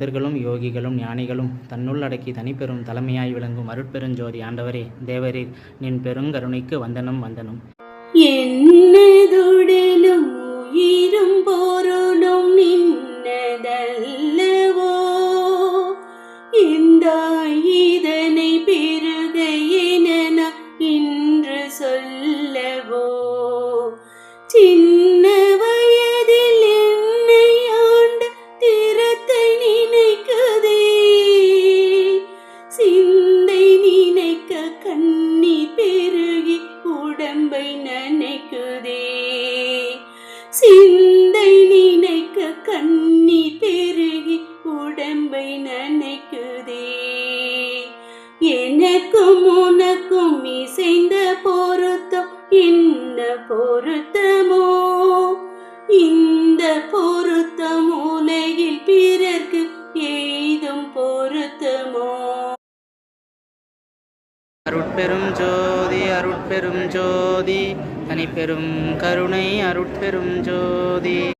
சித்தர்களும் யோகிகளும் ஞானிகளும் தன்னுள் அடக்கி தனிப்பெரும் தலைமையாய் விளங்கும் அருட்பெருஞ்சோதி ஆண்டவரே தேவரீர் நின் பெருங்கருணைக்கு வந்தனம் வந்தனம். என்னதுடலும் உயிரும் பொருளும் நின்னதல்லவோ? இந்த இதனை பெருக என இன்று சொல்லவோ? சின்ன என்ன பொருத்தமோ இந்த பொருத்தம் உலகில் பிறர்க்கு எய்தும் பொருத்தமோ? அருட்பெரும் ஜோதி அருட்பெரும் ஜோதி தனிப்பெரும் கருணை அருட்பெரும் ஜோதி.